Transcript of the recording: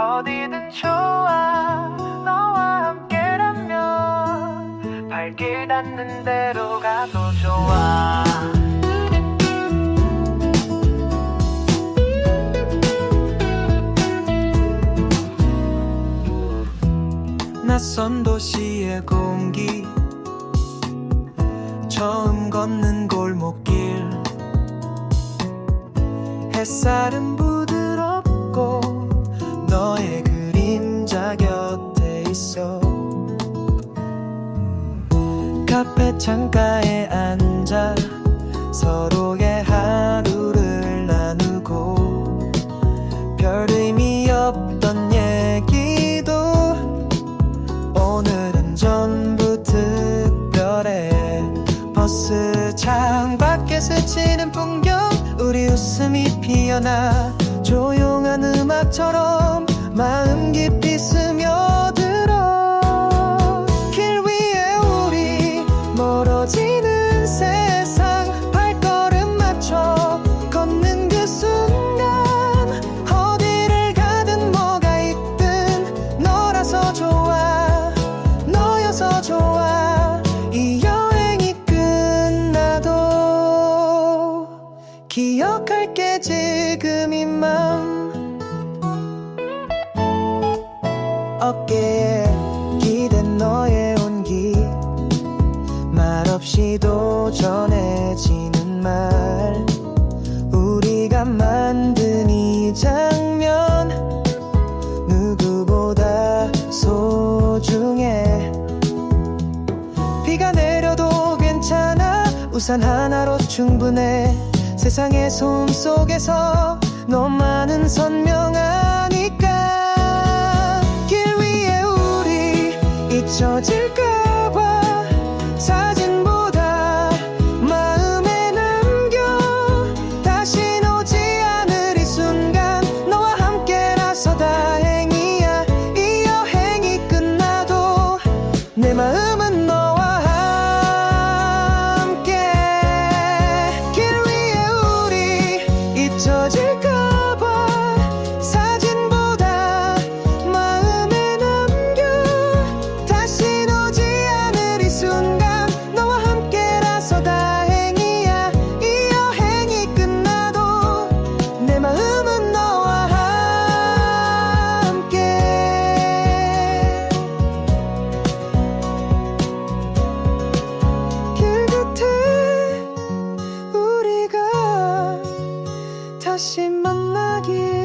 어디든 좋아. 너와 함께라면 발길 닿는 대로 가도 좋아. 낯선 도시의 공기. 처음 걷는 골목길. 햇살은 부 카페 창가에 앉아 서로의 하루를 나누고 별 의미 없던 얘기도 오늘은 전부 특별해. 버스 창 밖에 스치는 풍경 우리 웃음이 피어나 조용한 음악처럼 마음 깊 기억할게 지금 이 맘 어깨에 기댄 너의 온기. 말없이도 전해지는 말. 우리가 만든 이 장면. 누구보다 소중해. 비가 내려도 괜찮아. 우산 하나로 충분해 세상의 소음 속에서 너만은 선명하니까 길 위에 우리 잊혀질까봐 사진보다 마음에 남겨 다시 오지 않을 이 순간 너와 함께라서 다행이야. 이 여행이 끝나도 내 마음 잊혀 다시 만나길